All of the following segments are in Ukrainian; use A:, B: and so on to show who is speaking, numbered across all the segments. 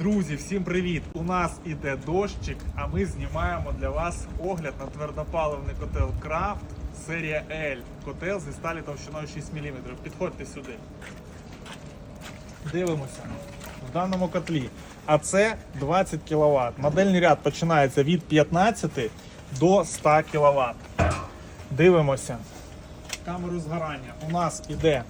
A: Друзі, всім привіт! У нас іде дощик, а ми знімаємо для вас огляд на твердопаливний котел Крафт серія L. Котел зі сталі товщиною 6 мм. Підходьте сюди. Дивимося. В даному котлі. А це 20 кВт. Модельний ряд починається від 15 до 100 кВт. Дивимося. Камеру згорання. У нас іде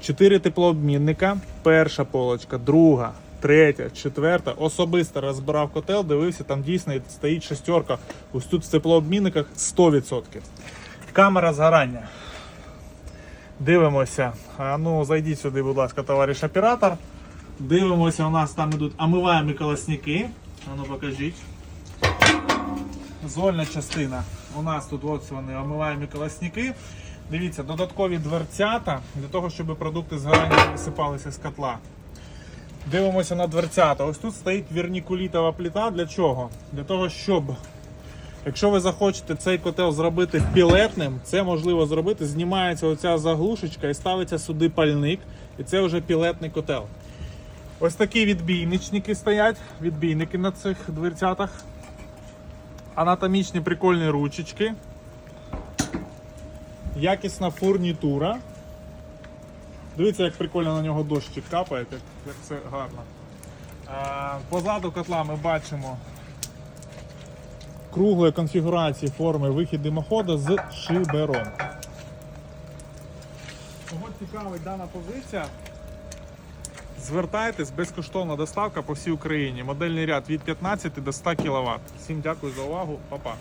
A: 4 теплообмінника. Перша полочка, друга, третя, четверта. Особисто розбирав котел, дивився, там дійсно стоїть шестерка. Ось тут в теплообмінниках 100%. Камера згорання. Дивимося. А ну, зайдіть сюди, будь ласка, товариш оператор. Дивимося, у нас там ідуть омиваємі колосники. А ну покажіть. Зольна частина. У нас тут ось вони омиваємі колосники. Дивіться, додаткові дверцята для того, щоб продукти згорання висипалися з котла. Дивимося на дверцята. Ось тут стоїть вернікулітова плита. Для чого? Для того, щоб, якщо ви захочете цей котел зробити пілетним, це можливо зробити. Знімається оця заглушечка і ставиться сюди пальник, і це вже пілетний котел. Ось такі відбійничники стоять, відбійники на цих дверцятах. Анатомічні прикольні ручечки. Якісна фурнітура. Дивіться, як прикольно на нього дощик капає, як, як це гарно. А, позаду котла ми бачимо круглої конфігурації форми вихід димоходу з шибером. Кого цікавить дана позиція, звертайтесь, безкоштовна доставка по всій Україні. Модельний ряд від 15 до 100 кВт. Всім дякую за увагу, Па-па.